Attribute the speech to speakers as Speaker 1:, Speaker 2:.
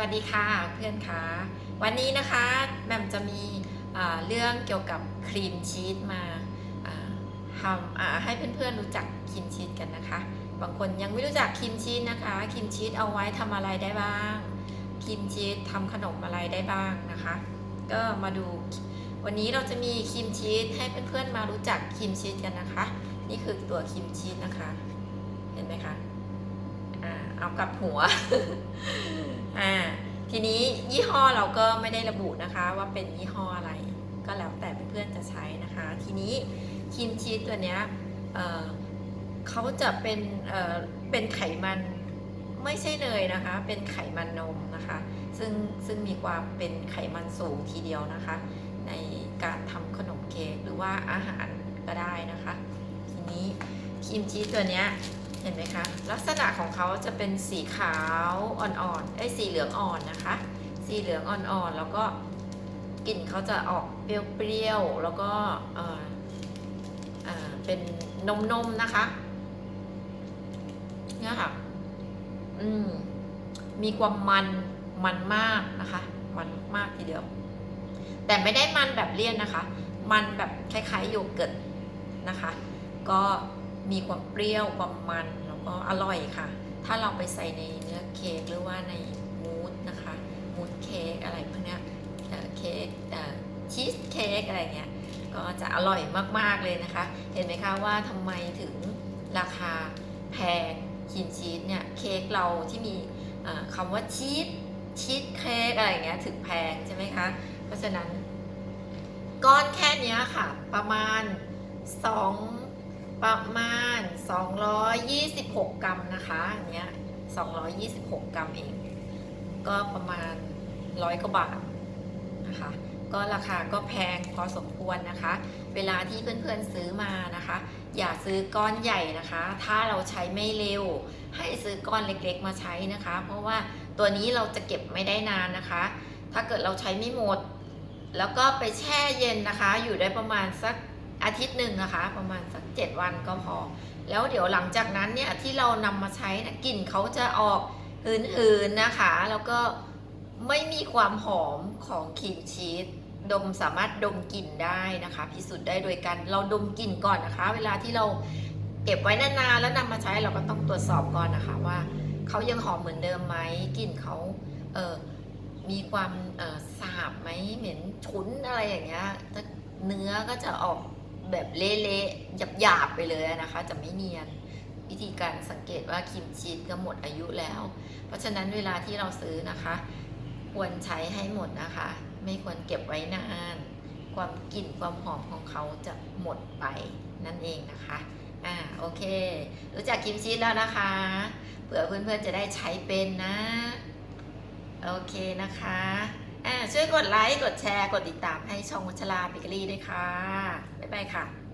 Speaker 1: วัสดีค่ะเพื่อนคะวันนี้นะคะแหม่มจะมีเรื่องเกี่ยวกับครีมชีสมาทำให้เพื่อนๆรู้จักครีมชีสกันนะคะ บางคนยังไม่รู้จักครีมชีสนะคะครีมชีสเอาไว้ทำอะไรได้บ้างครีมชีสทำขนมอะไรได้บ้างนะคะ ก็มาดูวันนี้เราจะมีครีมชีสให้เพื่อนๆมารู้จักครีมชีสกันนะคะ นี่คือตัวครีมชีสนะคะ เห็นไหมคะอ่าเอากลับหัว อ่าทีนี้ยี่ห้อเราก็ไม่ได้ระบุนะคะว่าเป็นยี่ห้ออะไร ก็แล้วแต่เพื่อนๆจะใช้นะคะ ทีนี้ครีมชีสตัวเนี้ยเเขาจะเป็นเเป็นไขมันไม่ใช่เนยนะคะ เป็นไขมันนมนะคะ ซึ่งซึ่งมีความเป็นไขมันสูงทีเดียวนะคะ ในการทำขนมเค้กหรือว่าอาหารก็ได้นะคะ ทีนี้ครีมชีสตัวเนี้ย ห็นไหมคะ ลักษณะของเขาจะเป็นสีขาวอ่อนๆไอ้สีเหลืองอ่อนนะคะ สีเหลืองอ่อนๆแล้วก็กลิ่นเขาจะออกเปรี้ยวๆแล้วก็เอ่อเออเป็นนมๆนะคะเนี่ยค่ะอืมมีความมันมันมากนะคะ มันมากทีเดียว แต่ไม่ได้มันแบบเลี่ยนนะคะ มันแบบคล้ายๆโยเกิร์ตนะคะ ก็มีความเปรี้ยวความมัน อร่อยค่ะ ถ้าเราไปใส่ในเนื้อเค้กหรือว่าในมูสนะคะมูสเค้กอะไรพวกนี้เค้กชีสเค้กอะไรเงี้ยก็จะอร่อยมากๆเลยนะคะ เห็นไหมคะว่าทำไมถึงราคาแพงคีมชีสเนี่ยเค้กเราที่มีคำว่าชีสชีสเค้กอะไรเงี้ยถึงแพงใช่ไหมคะ เพราะฉะนั้นก้อนแค่นี้ค่ะ ประมาณ2 ประมาณ 226 กรัมนะคะอันเนี้ย226 กรัมเอง ก็ประมาณร้อยกว่าบาทนะคะ ก็ราคาก็แพงพอสมควรนะคะ เวลาที่เพื่อนๆซื้อมานะคะ อย่าซื้อก้อนใหญ่นะคะ ถ้าเราใช้ไม่เร็ว ให้ซื้อก้อนเล็กๆมาใช้นะคะ เพราะว่าตัวนี้เราจะเก็บไม่ได้นานนะคะ ถ้าเกิดเราใช้ไม่หมด แล้วก็ไปแช่เย็นนะคะ อยู่ได้ประมาณสัก อาทิตย์หนึ่งนะคะ ประมาณสัก7วันก็พอ แล้วเดี๋ยวหลังจากนั้นเนี่ยที่เรานำมาใช้นะกลิ่นเขาจะออกหืนๆนะคะ แล้วก็ไม่มีความหอมของครีมชีสดมสามารถดมกลิ่นได้นะคะ พิสูจน์ได้โดยการเราดมกลิ่นก่อนนะคะ เวลาที่เราเก็บไว้นานๆแล้วนำมาใช้เราก็ต้องตรวจสอบก่อนนะคะว่าเขายังหอมเหมือนเดิมไหมกลิ่นเขาเออมีความสาบไหมเหม็นฉุนอะไรอย่างเงี้ยเนื้อก็จะออก แบบเละๆหยาบๆไปเลยนะคะ จะไม่เนียนวิธีการสังเกตว่าครีมชีสก็หมดอายุแล้ว เพราะฉะนั้นเวลาที่เราซื้อนะคะ ควรใช้ให้หมดนะคะ ไม่ควรเก็บไว้นาน ความกลิ่นความหอมของเขาจะหมดไปนั่นเองนะคะอ่าโอเค รู้จักครีมชีสแล้วนะคะเผื่อเพื่อนๆจะได้ใช้เป็นนะ โอเคนะคะ ช่วยกดไลค์ กดแชร์ กดติดตามให้ช่องวัชราเบเกอรี่ด้วยค่ะ บ๊ายบายค่ะ